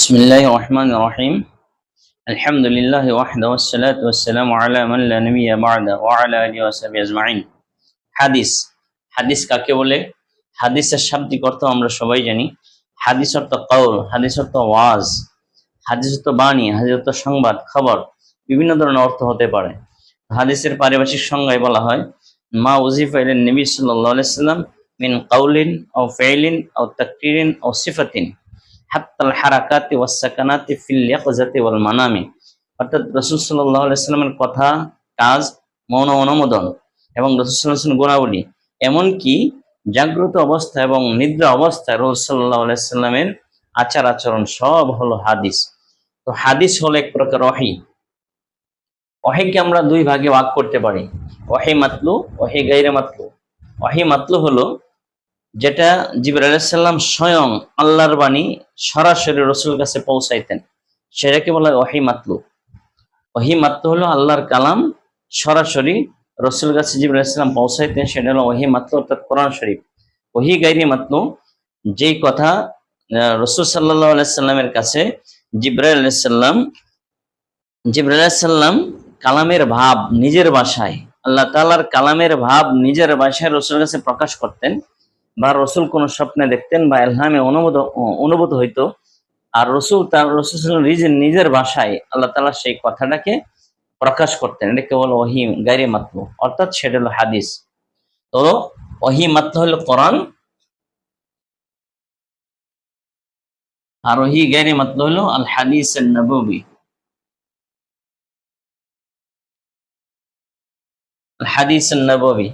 বিসমিল্লাহ রহমান রহিম আলা মান লা হাদিস হাদিস কাকে বলে? হাদিসের শাব্দিক অর্থ আমরা সবাই জানি। হাদিস অর্থ কওল, হাদিস অর্থ ওয়াজ, হাদিস অর্থ বাণী, হাদিস অর্থ সংবাদ, খবর, বিভিন্ন ধরনের অর্থ হতে পারে। হাদিসের পারিভাষিক সংজ্ঞায় বলা হয়, মা উজিফা ইলান নবী সাল্লাল্লাহু আলাইহি সাল্লাম মিন কওলিন আও ফাইলিন আও তাকরিরিন আও সিফাতিন। হাত্তাল হারাকাতি ওয়াস সাকানাতি ফিল ইয়াকজাতি ওয়াল মানামি। অর্থাৎ রাসূল সাল্লাল্লাহু আলাইহি সাল্লামের কথা, কাজ, মৌন অনুমোদন এবং রাসূল সাল্লাল্লাহু আলাইহি গুণাবলী, এমনকি জাগ্রত অবস্থা এবং নিদ্রা অবস্থায় রাসূল সাল্লাল্লাহু আলাইহি সাল্লামের আচার আচরণ সব হলো হাদিস। তো হাদিস হলো এক প্রকার ওহী ওহীকে আমরা দুই ভাগে ভাগ করতে পারি। ওহী মাতলু ওহী গায়রে মাতলু। ওহী মাতলু হলো যেটা জিবর আলাইসাল্লাম স্বয়ং আল্লাহর বাণী সরাসরি রসুল কাছে পৌঁছাইতেন। সেটাকে বলা হয় ওহি মাতলু। হলো আল্লাহর কালাম সরাসরি রসুল কাছে জিবর আলাইসাল্লাম পৌঁছাইতেন, সেটা হলো ওহি মাতলু অর্থাৎ কোরআন শরীফ। ওহি গাইরি মাতলু, যেই কথা রসুল সাল্লাহ আলাইসাল্লামের কাছে জিব্রাইল আলাইসাল্লাম জিব্রাইল আলাইসাল্লাম কালামের ভাব নিজের বাসায়, আল্লাহ তাআলার কালামের ভাব নিজের বাসায় রসুলের কাছে প্রকাশ করতেন। বা রসুল কোন স্বপ্নে দেখতেন বা এলহামে অনুভূত অনুভূত হইতো, আর রসুল তার, রসুল সাল্লাল্লাহু নিজের ভাষায় আল্লাহ তাআলা সেই কথাটাকে প্রকাশ করতেন। এটা কেবল ওহি গাইরে মাত্র অর্থাৎ সেটা হলো হাদিস। তো ওহি মাত্র হলো কোরআন, আর ওহি গাইরে মাত্র হলো আল হাদিস নববী হাদিস নববী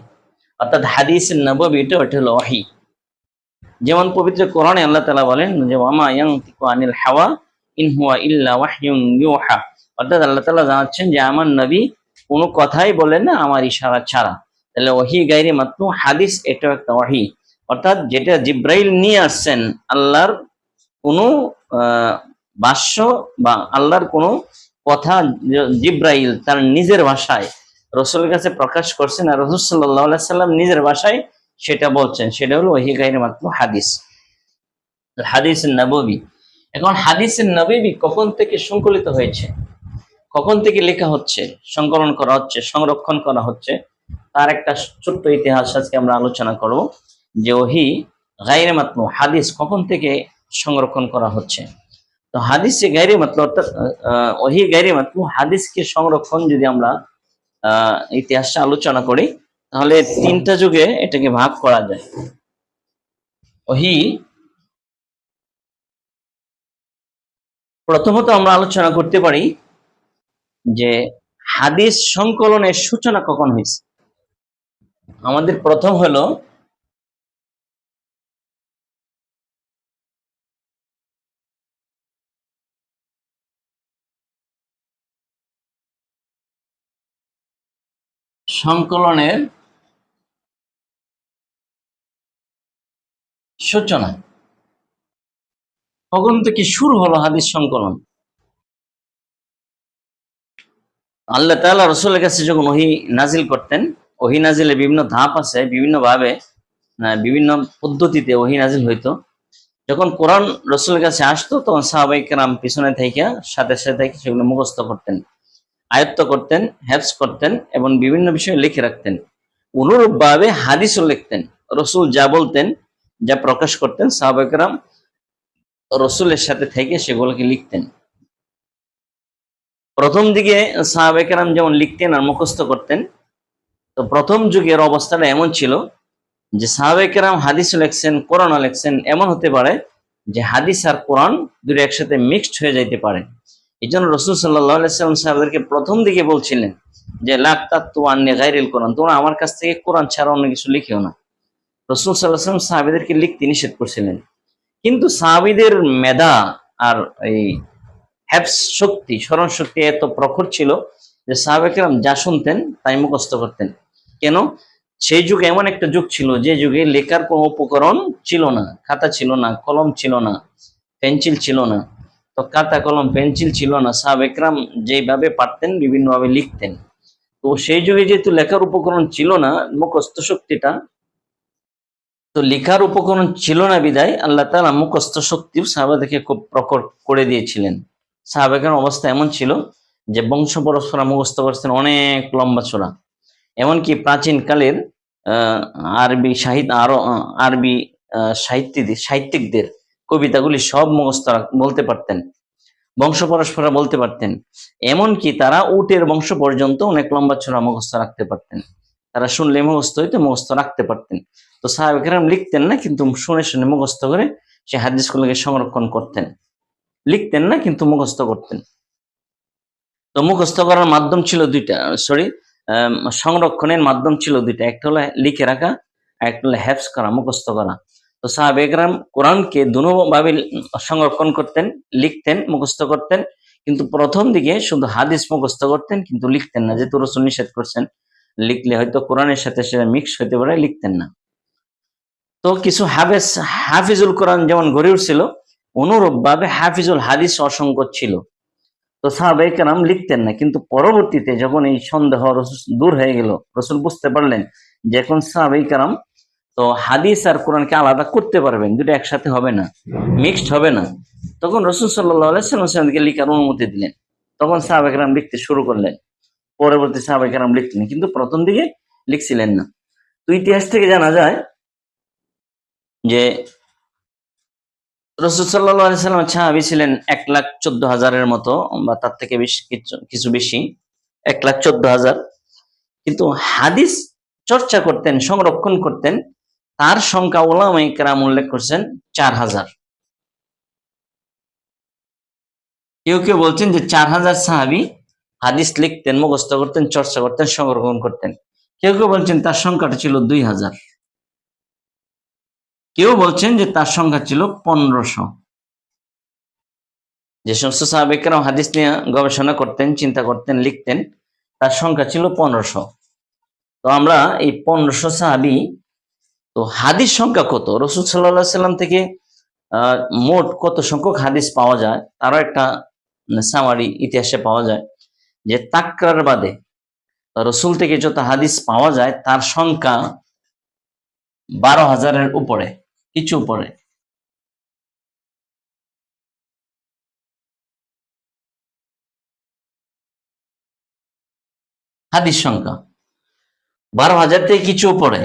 অর্থাৎ হাদিস নববী এটা ওটা হলো ওহি যেমন পবিত্র কোরআনে আল্লাহ তালা বলেন যে ইয়ানতিকু আনিল হাওয়া ইন হুয়া ইল্লা ওয়াহয়ুন ইউহা। অর্থাৎ আল্লাহ তালা জানাচ্ছেন যে, আমার নবী কোনো কথাই বলেন না আমার ইশারা ছাড়া। তাহলে ওহি গাইরে মাত্র, হাদিস এটা একটা ওহি অর্থাৎ যেটা জিব্রাইল নিয়ে আসছেন, আল্লাহর কোনো ভাষ্য বা আল্লাহর কোনো কথা জিব্রাইল তার নিজের ভাষায় রসুলের কাছে প্রকাশ করছেন আর রসুল সাল্লাহ সাল্লাম নিজের বাসায় সেটা বলছেন। সেটা হলো ওহি গাইরে মাত্র হাদিস। হাদিস নববী। এখন হাদিস নববী কখন থেকে সংকলিত হয়েছে? কখন থেকে লেখা হচ্ছে? সংকলন করা হচ্ছে, সংরক্ষণ করা হচ্ছে। তার একটা ছোট্ট ইতিহাস আজকে আমরা আলোচনা করব যে ওহি গাইরে মাত্র হাদিস কখন থেকে সংরক্ষণ করা হচ্ছে। তো হাদিসে গাইরে মাত্র অর্থাৎ ওহি গাইরে মাত্র হাদিসকে সংরক্ষণ যদি আমরা ইতিহাসটা আলোচনা করি, তাহলে তিনটা যুগে এটাকে ভাগ করা যায়। ওহি, প্রথমত আমরা আলোচনা করতে পারি যে হাদিস সংকলনের সূচনা কখন হয়েছে। আমাদের প্রথম হলো সংকলনের সূচনা। কখন থেকে শুরু হলো হাদিস সংকলন। আল্লাহ তাআলা রসুলের কাছে যখন ওহি নাজিল করতেন ওহি নাজিলে বিভিন্ন ধাপ আছে বিভিন্ন ভাবে আহ, বিভিন্ন পদ্ধতিতে ওহি নাজিল হইতো। যখন কোরআন রসুলের কাছে আসতো তখন সাহাবাই কেরাম পিছনে থেকে সাথে সাথে সেগুলো মুখস্থ করতেন। আয়ত্ত করতেন হ্যাপস করতেন এবং বিভিন্ন বিষয়ে লিখে রাখতেন। অনুরূপভাবে হাদিসও লিখতেন। রসুল যা বলতেন, যা প্রকাশ করতেন সাহাবাইকেরাম রসুলের সাথে থেকে সেগুলোকে লিখতেন। প্রথম দিকে সাহাবেকেরাম যেমন লিখতেন আর মুখস্থ করতেন, তো প্রথম যুগের অবস্থাটা এমন ছিল যে সাহাবেকেরাম হাদিস লেখছেন, কোরআনও লেখছেন, এমন হতে পারে যে হাদিস আর কোরআন দুটো একসাথে মিক্সড হয়ে যাইতে পারে। এই জন্য রসুল সাল্লাম সাহেবদেরকে প্রথম দিকে বলছিলেন যে লাখ কোরআন। তোমরা আমার কাছ থেকে কোরআন ছাড়া অন্য কিছু লিখেও না। রসুল সাল্লাহ সাল্লাম সাহাবিদেরকে লিখতে নিষেধ করছিলেন। কিন্তু সাহাবিদের মেধা আর এই হ্যাপস শক্তি, স্মরণ শক্তি এত প্রখর ছিল যে সাহাবেকেরাম যা শুনতেন তাই মুখস্থ করতেন। কেন? সেই যুগে এমন একটা যুগ ছিল যে যুগে লেখার কোনো উপকরণ ছিল না, খাতা ছিল না, কলম ছিল না, পেন্সিল ছিল না। তো খাতা কলম, পেন্সিল ছিল না। সাহাবেকরাম যেভাবে পারতেন, বিভিন্নভাবে লিখতেন। তো সেই যুগে যেহেতু লেখার উপকরণ ছিল না, মুখস্থ শক্তিটা, তো লেখার উপকরণ ছিল না বিদায় আল্লাহ তালা মুখস্থ শক্তিও সাহাবাদেরকে খুব প্রকট করে দিয়েছিলেন। সাহাবাদের অবস্থা এমন ছিল যে বংশ পরস্পরা মুখস্থ করছেন অনেক লম্বা চোরা এমনকি প্রাচীনকালের আরবি সাহিত্য আরও আরবি সাহিত্যিক, সাহিত্যিকদের কবিতাগুলি সব মুখস্থ বলতে পারতেন। বংশ পরস্পরা বলতে পারতেন। এমনকি তারা উটের বংশ পর্যন্ত অনেক লম্বা চোরা মুখস্থ রাখতে পারতেন। তারা শুনলে মুখস্থ হইতে মুখস্থ রাখতে পারতেন। তো সাহাবেকেরাম লিখতেন না, কিন্তু শুনে শুনে মুখস্থ করে সে হাদিসগুলোকে সংরক্ষণ করতেন। লিখতেন না, কিন্তু মুখস্থ করতেন। তো মুখস্থ করার মাধ্যম ছিল দুইটা সরি সংরক্ষণের মাধ্যম ছিল দুইটা। একটা হলো লিখে রাখা একটা হলো হ্যাপস করা, মুখস্থ করা। তো সাহাবেকরাম কোরআনকে দুভাবে সংরক্ষণ করতেন, লিখতেন, মুখস্থ করতেন, কিন্তু প্রথম দিকে শুধু হাদিস মুখস্থ করতেন, কিন্তু লিখতেন না। যেহেতু রসুল নিষেধ করছেন, লিখলে হয়তো কোরআনের সাথে সেটা মিক্স হইতে পারে, লিখতেন না। তো কিছু হাফেজ হাফিজুল কোরআন যেমন গড়ে উঠছিল অনুরূপ ভাবে হাফিজুল হাদিস অসংখ্য ছিল। তো সাহাবাই কেরাম লিখতেন না, কিন্তু পরবর্তীতে যখন এই সন্দেহ দূর হয়ে গেল, রসুল বুঝতে পারলেন যে এখন সাহাবাই কেরাম তো হাদিস আর কোরআনকে আলাদা করতে পারবেন, দুটো একসাথে হবে না মিক্সড হবে না। তখন রসুল সাল্লাহামকে লিখার অনুমতি দিলেন। তখন সাহাবাই কেরাম লিখতে শুরু করলেন। পরবর্তী সাহাবাই কেরাম লিখতেন কিন্তু প্রথম দিকে লিখছিলেন না। তো ইতিহাস থেকে জানা যায় যে রসুল সাল্লাহ সাল্লাম সাহাবি ছিলেন এক লাখ চোদ্দ হাজারের মতো, বা তার থেকে বেশি কিছু বেশি, এক লাখ চোদ্দ হাজার। কিন্তু হাদিস চর্চা করতেন, সংরক্ষণ করতেন তার সংখ্যা ওলামাই কেরাম উল্লেখ করছেন চার হাজার। কেউ কেউ বলছেন যে চার হাজার সাহাবি হাদিস লিখতেন, মুখস্থ করতেন, চর্চা করতেন, সংরক্ষণ করতেন। কেউ কেউ বলছেন তার সংখ্যাটা ছিল দুই হাজার। কেউ বলছেন যে তার সংখ্যা ছিল পনেরোশো। যে সমস্ত সাহাবেকেরাম হাদিস নিয়ে গবেষণা করতেন, চিন্তা করতেন, লিখতেন, তার সংখ্যা ছিল পনেরোশো। তো আমরা এই পনেরোশো সাহাবি তো হাদিস সংখ্যা কত? রসুল সাল্লাহ সাল্লাম থেকে মোট কত সংখ্যক হাদিস পাওয়া যায়? তারও একটা সামারি ইতিহাসে পাওয়া যায় যে তাকরার বাদে রসুল থেকে যত হাদিস পাওয়া যায়, তার সংখ্যা বারো হাজারের উপরে, কিছু উপরে। হাদিস সংখ্যা বারো হাজার থেকে কিছু উপরে।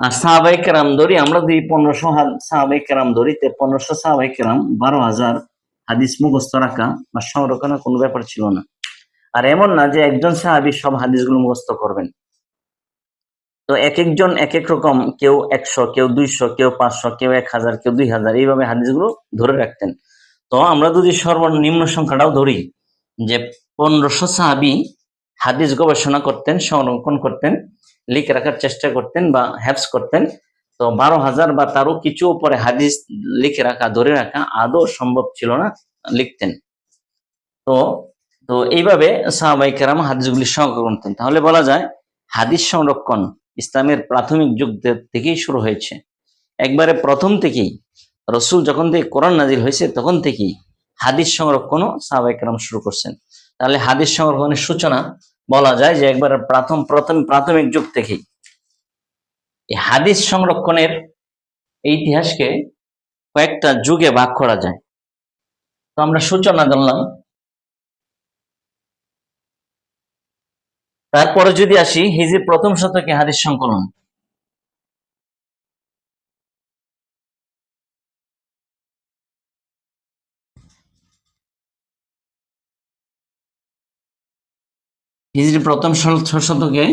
আর সাহাবাই কেরাম ধরি আমরা যদি পনেরোশো সাহাবাই কেরাম ধরি, তে পনেরোশো সাহাবাই কেরাম বারো হাজার হাদিস মুখস্থ রাখা বা সংরক্ষণের কোনো ব্যাপার ছিল না। আর এমন না যে একজন সাহাবি সব হাদিসগুলো মুখস্থ করবেন। তো এক একজন এক এক রকম কেউ একশো, কেউ দুইশো, কেউ পাঁচশো, কেউ এক হাজার, কেউ দুই হাজার এইভাবে হাদিসগুলো ধরে রাখতেন। তো আমরা যদি সর্বনিম্ন সংখ্যাটাও ধরি যে পনেরোশো সাহাবি হাদিস গবেষণা করতেন, সংরক্ষণ করতেন লিখে রাখার চেষ্টা করতেন বা হ্যাপস করতেন। তো বারো হাজার বা তারও কিছু উপরে হাদিস লিখে রাখা, ধরে রাখা আদৌ সম্ভব ছিল না, লিখতেন। তো তো এইভাবে সাহাবাই কেরাম হাদিসগুলি সংরক্ষণ করতেন। তাহলে বলা যায়, হাদিস সংরক্ষণ ইসলামের প্রাথমিক যুগ থেকেই শুরু হয়েছে। একবারে প্রথম থেকেই রসুল যখন থেকে কোরআন নাজিল হয়েছে, তখন থেকেই হাদিস সংরক্ষণও সাহাবাই কেরাম শুরু করছেন। তাহলে হাদিস সংরক্ষণের সূচনা বলা যায় যে একবার প্রথম প্রথম, প্রাথমিক যুগ থেকেই হাদিস সংরক্ষণের ইতিহাসকে কয়েকটা যুগে ভাগ করা যায়। তো আমরা সূচনা জানলাম। তারপরে যদি আসি হিজি প্রথম শতকে হাদিস সংকলন। হিজরি প্রথম শতকে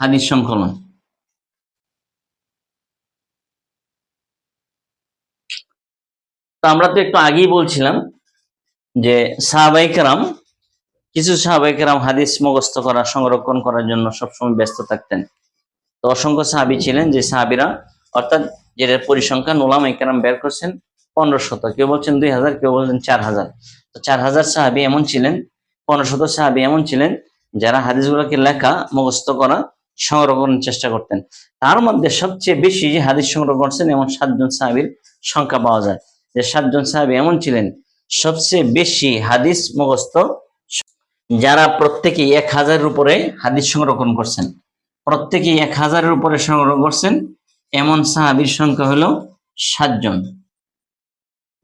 হাদিস সংকলন। তো আমরা তো একটু আগেই বলছিলাম যে সাহাবাই কেরাম, কিছু সাহাবাই কেরাম হাদিস মুখস্থ করা, সংরক্ষণ করার জন্য সবসময় ব্যস্ত থাকতেন। তো অসংখ্য সাহাবি ছিলেন যে সাহাবিরা, অর্থাৎ যেটার পরিসংখ্যান ওলাম কেরাম বের করছেন পনেরো শত কেউ বলছেন দুই হাজার, কেউ বলছেন চার হাজার। তো চার হাজার সাহাবি এমন ছিলেন, পনেরো শত সাহাবি এমন ছিলেন, যারা হাদিসগুলোকে লেখা, মুখস্থ করা সংরক্ষণের চেষ্টা করতেন। তার মধ্যে সবচেয়ে বেশি যে হাদিস সংগ্রহ করছেন এমন সাতজন সাহাবির সংখ্যা পাওয়া যায়। যে সাতজন সাহাবি এমন ছিলেন, সবচেয়ে বেশি হাদিস মুখস্থ, যারা প্রত্যেকেই এক হাজারের উপরে হাদিস সংরক্ষণ করছেন। প্রত্যেকেই এক হাজারের উপরে সংগ্রহ করছেন এমন সাহাবির সংখ্যা হলো সাতজন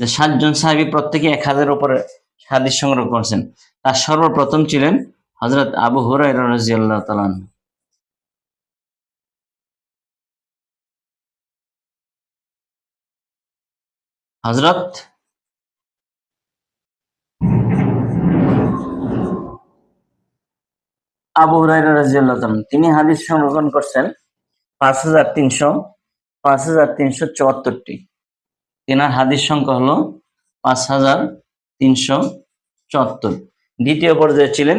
সাতজন সাহাবি প্রত্যেকে এক হাজারের উপরে হাদিস সংগ্রহ করছেন তার সর্বপ্রথম ছিলেন হজরত আবু হুরায়রা রাদিয়াল্লাহু তাআলা আনহু। হজরত আবু হুরায়রা রাদিয়াল্লাহু তাআলা আনহু। তিনি হাদিস সংরক্ষণ করছেন পাঁচ হাজার তিনশো পাঁচ হাজার তিনশো চুয়াত্তরটি। তেনার হাদিস সংখ্যা হলো পাঁচ হাজার তিনশো চুয়াত্তর। দ্বিতীয় পর্যায়ে ছিলেন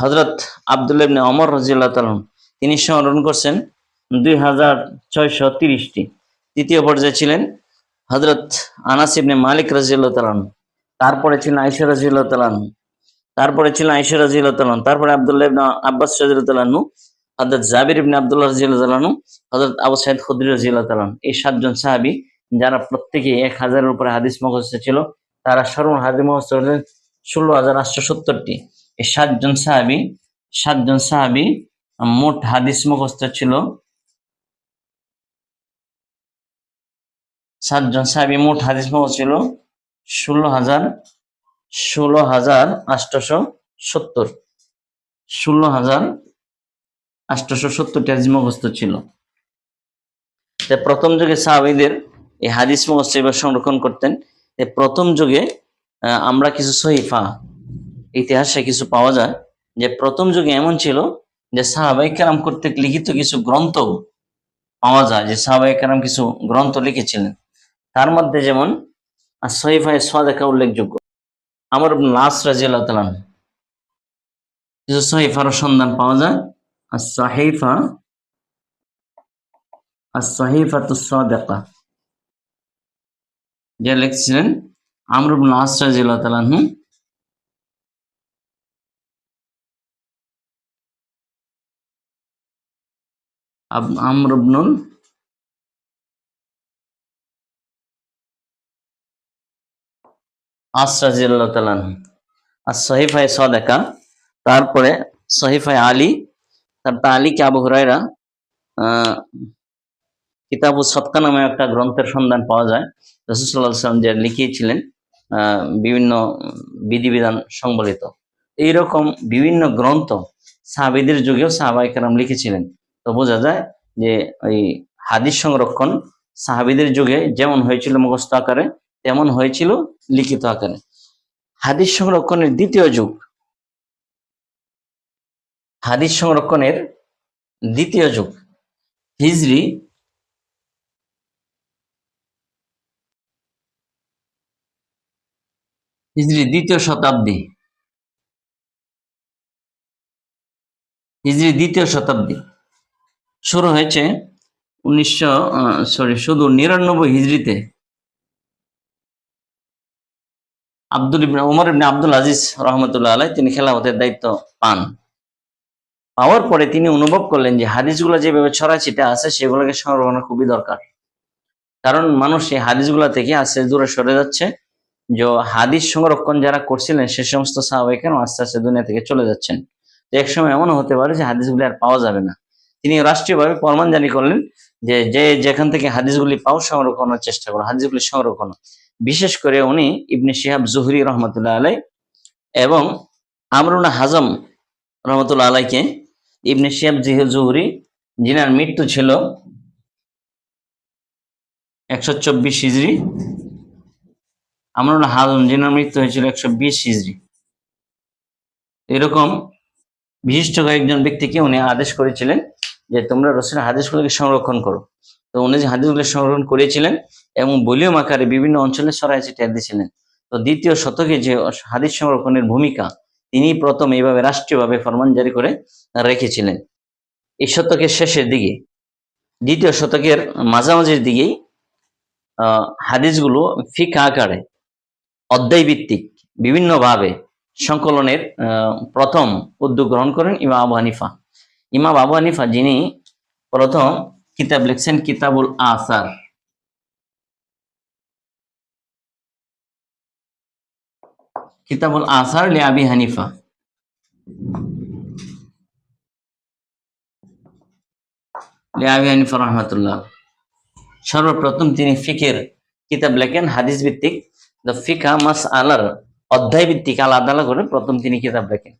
হজরত আবদুল্লাহ ইবনে অমর রাজিয়াল্লাহ তালন তিনি সংরক্ষণ করছেন দুই হাজার ছয়শো তিরিশটি। তৃতীয় পর্যায়ে ছিলেন হজরত আনাস ইবনে মালিক রাজিয়াল্লাহ তালন তারপরে ছিলেন আইসা রাজিয়াল্লাহ তালান তারপরে ছিলেন আইসা রাজিয়াল্লাহ তালান তারপরে আবদুল্লাহ আব্বাস রাজিয়াল্লাহ তালানু হজরত জাবির ইবনে আব্দুল্লাহ রাজিয়াল্লাহ তালানু হজরত আবু সাইদ খুদ্রি রাজিয়াল্লাহ তালান এই সাতজন সাহাবী যারা প্রত্যেকে এক হাজারের উপরে হাদিস মুখস্থ ছিল, তারা সর্ব হাদিস মুখস্থ ষোলো হাজার আটশো সত্তরটি। এই সাতজন সাহাবি সাতজন সাহাবি মোট হাদিস মুখস্থ ছিল সাতজন সাহাবি মোট হাদিস মুখস্থ ছিল ষোলো হাজার ষোলো হাজার আটশোশো সত্তর। ষোলো হাজার আটশোশো সত্তরটি হাদিস মুখস্থ ছিল। প্রথম যুগে সাহাবিদের এই হাদিস মুখস্থ এবার সংরক্ষণ করতেন। প্রথম যুগে আমরা কিছু সহিফা, ইতিহাসে কিছু পাওয়া যায় যে প্রথম যুগে এমন ছিল যে সাহাবাই কেরাম কর্তৃক লিখিত কিছু গ্রন্থ পাওয়া যায়, যে সাহাবাই কেরাম কিছু গ্রন্থ লিখেছিলেন। তার মধ্যে যেমন আর সহিফায় সাদেকা উল্লেখযোগ্য। আমার নাস তালাম কিছু সহিফার সন্ধান পাওয়া যায়। আর সাহিফা আর সাহিফা তো সাদেকা। যে লিখছিলেন আমর ইবনে আস রাদিয়াল্লাহু তাআলা আনহু। আব- আমর ইবনুল আস রাদিয়াল্লাহু তাআলা আর সহিফায়ে সাদাকা, তারপরে সহিফায়ে আলী আলীকে আবু হুরায়রা আহ, কিতাবু সৎকা নামে একটা গ্রন্থের সন্ধান পাওয়া যায়। রসুল্লাহ সাল্লাম যে লিখিয়েছিলেন বিভিন্ন বিধিবিধান সংবলিত। এইরকম বিভিন্ন গ্রন্থ সাহাবিদের যুগেও সাহাবাই কারাম লিখেছিলেন। তো বোঝা যায় যে ওই হাদিস সংরক্ষণ সাহাবিদের যুগে যেমন হয়েছিল মুখস্থ আকারে তেমন হয়েছিল লিখিত আকারে। হাদিস সংরক্ষণের দ্বিতীয় যুগ হাদিস সংরক্ষণের দ্বিতীয় যুগ, হিজরি হিজরি দ্বিতীয় শতাব্দী। হিজরি দ্বিতীয় শতাব্দী। শুরু হয়েছে উনিশশো সরি শুধু নিরানব্বই হিজরিতে। আব্দুল ইবনে, উমর ইবনে আব্দুল আজিজ রহমতুল্লাহ আলাই তিনি খেলাফতের দায়িত্ব পান। পাওয়ার পরে তিনি অনুভব করলেন যে হাদিসগুলো যেভাবে ছড়াছিটা আছে, সেগুলোকে সংরক্ষণ খুবই দরকার। কারণ মানুষ এই হাদিসগুলো থেকে আস্তে দূরে সরে যাচ্ছে, যে হাদিস সংরক্ষণ যারা করছিলেন, সে সমস্ত সাহাবাহিকের আস্তে আস্তে দুনিয়া থেকে চলে যাচ্ছেন। এক সময় এমনও হতে পারে যে হাদিসগুলি আর পাওয়া যাবে না। তিনি রাষ্ট্রীয়ভাবে প্রমাণ জারি করলেন যে যে যেখান থেকে হাদিসগুলি পাও, সংরক্ষণের চেষ্টা করো, হাদিসগুলি সংরক্ষণ। বিশেষ করে উনি ইবনে শিহাব জুহরি রহমতুল্লাহ আলাই এবং আমরুনা হাজম রহমতুল্লাহ আলাইকে ইবনে শিহাব জিহ জুহরি যিনার মৃত্যু ছিল একশো চব্বিশ হিজড়ি আমরুনা হাজম যিনার মৃত্যু হয়েছিল একশো বিশ হিজড়ি এরকম বিশিষ্ট কয়েকজন ব্যক্তিকে উনি আদেশ করেছিলেন যে তোমরা রসুলের হাদিসগুলোকে সংরক্ষণ করো। তো উনি যে হাদিসগুলো সংরক্ষণ করেছিলেন এবং বলিয়ম আকারে বিভিন্ন অঞ্চলে ছড়াই ছিটিয়ে দিয়েছিলেন। তো দ্বিতীয় শতকে যে হাদিস সংরক্ষণের ভূমিকা তিনি প্রথম এইভাবে রাষ্ট্রীয়ভাবে ফরমান জারি করে রেখেছিলেন। এই শতকের শেষের দিকে, দ্বিতীয় শতকের মাঝামাঝির দিকেই হাদিসগুলো ফিকা আকারে অধ্যায় ভিত্তিক বিভিন্নভাবে সংকলনের প্রথম উদ্যোগ গ্রহণ করেন ইমাম আবু হানিফা। ইমাম আবু হানিফা যিনি প্রথম কিতাব লিখছেন কিতাবুল আসার। কিতাবুল আসার লি আবি হানিফা। লি আবি হানিফা রহমাতুল্লাহ। সর্বপ্রথম তিনি ফিকের কিতাব লেখেন হাদিস ভিত্তিক দ্য ফিকা মাস আলার অধ্যায় ভিত্তিক আলাদা আলাদা করে প্রথম তিনি কিতাব লেখেন।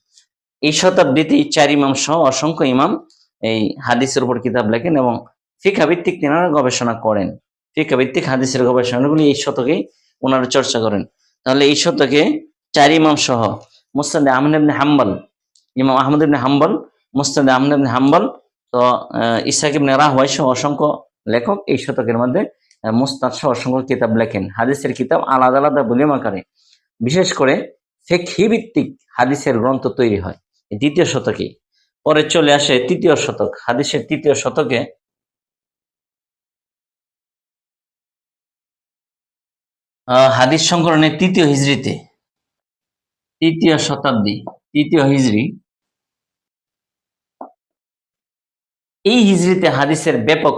এই শতাব্দীতে চার ইমাম সহ অসংখ্য ইমাম এই হাদিসের উপর কিতাব লেখেন এবং ফিকা ভিত্তিক তিনারা গবেষণা করেন। ফিকা ভিত্তিক হাদিসের গবেষণাগুলি এই শতকেই ওনারা চর্চা করেন। তাহলে এই শতকে চার ইমাম সহ। মুস্তাদ আহমদ ইবনে হাম্বল, ইমাম আহমদ হাম্বল মুস্তাদ আহমদ ইবনে হাম্বল, তো ইসাক ইবনে সহ অসংখ্য লেখক এই শতকের মধ্যে মুস্তাদ সহ অসংখ্য কিতাব লেখেন। হাদিসের কিতাব আলাদা আলাদা ভলিউম আকারে বিশেষ করে ফেকহি ভিত্তিক হাদিসের গ্রন্থ তৈরি হয় দ্বিতীয় শতকে। পরে চলে আসে তৃতীয় শতক। হাদিসের তৃতীয় শতকে হাদিস সংকলনের তৃতীয় হিজড়িতে। তৃতীয় শতাব্দী, তৃতীয় হিজড়ি এই হিজড়িতে হাদিসের ব্যাপক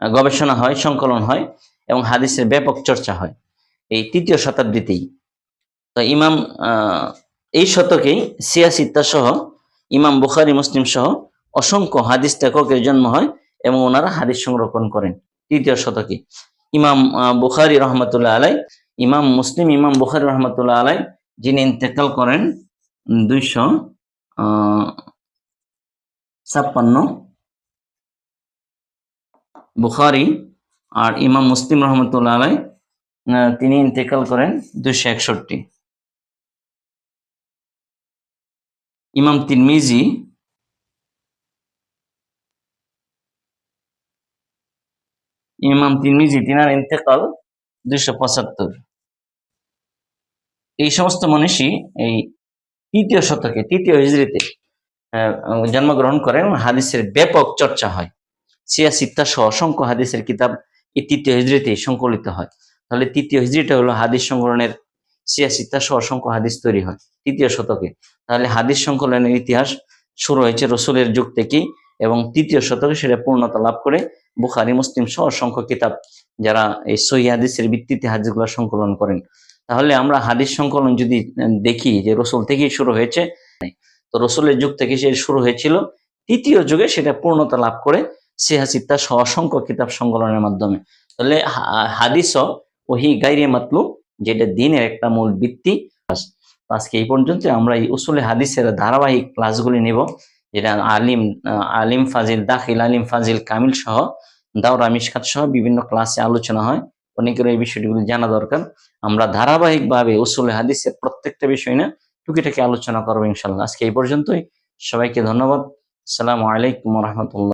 গবেষণা হয়, সংকলন হয় এবং হাদিসের ব্যাপক চর্চা হয় এই তৃতীয় শতাব্দীতেই। তো ইমাম এই শতকেই সিয়াসিত্তা সহ ইমাম বুখারি, মুসলিম সহ অসংখ্য হাদিস লেখকের জন্ম হয় এবং ওনারা হাদিস সংরক্ষণ করেন তৃতীয় শতকে। ইমাম বুখারি রহমতুল্লাহ আলাই ইমাম মুসলিম, ইমাম বুখারি রহমতুল্লাহ আলাই যিনি ইন্তেকাল করেন দুইশো ছাপ্পান্ন। বুখারি আর ইমাম মুসলিম রহমতুল্লাহ আলাই তিনি ইন্তেকাল করেন দুইশো একষট্টি। ইমাম তিরমিজি ইমাম তিরমিজি, তিনার ইন্তেকাল দুইশো পঁচাত্তর। এই সমস্ত মনীষী এই তৃতীয় শতকে, তৃতীয় হিজড়িতে জন্মগ্রহণ করেন। হাদিসের ব্যাপক চর্চা হয়। সিয়া সিত্তা সহ অসংখ্য হাদিসের কিতাব এই তৃতীয় হিজড়িতে সংকলিত হয়। তাহলে তৃতীয় হিজড়িটা হলো হাদিস সংকলনের সিয়া সিত্তা সহ অসংখ্য হাদিস তৈরি হয় তৃতীয় শতকে। তাহলে হাদিস সংকলনের ইতিহাস শুরু হয়েছে রসুলের যুগ থেকেই এবং তৃতীয় শতকে সেটা পূর্ণতা লাভ করে বুখারি, মুসলিম সহ অসংখ্য কিতাব যারা এই সহি হাদিসের ভিত্তিতে হাদিসগুলো সংকলন করেন। তাহলে আমরা হাদিস সংকলন যদি দেখি যে রসুল থেকেই শুরু হয়েছে তো রসুলের যুগ থেকে সে শুরু হয়েছিল। তৃতীয় যুগে সেটা পূর্ণতা লাভ করে সিহাসিত্তা সহ অসংখ্য কিতাব সংকলনের মাধ্যমে। তাহলে হাদিস ওহি গাইরে মাতলু যেটা দিনের একটা মূল ভিত্তি। আজকে এই পর্যন্ত আমরা এই উসুলে হাদিসের ধারাবাহিক ক্লাসগুলি নিব, যেটা আলিম আলিম ফাজিল দাখিল, আলিম ফাজিল কামিল সহ, দাওরা মিশকাত সহ বিভিন্ন ক্লাসে আলোচনা হয়। অনেকের এই বিষয়টিগুলি জানা দরকার। আমরা ধারাবাহিকভাবে উসুল হাদিসের প্রত্যেকটা বিষয় না টুকিটাকে আলোচনা করব ইনশাল্লাহ আজকে এই পর্যন্তই। সবাইকে ধন্যবাদ। আসসালামু আলাইকুম রহমতুল্লাহ।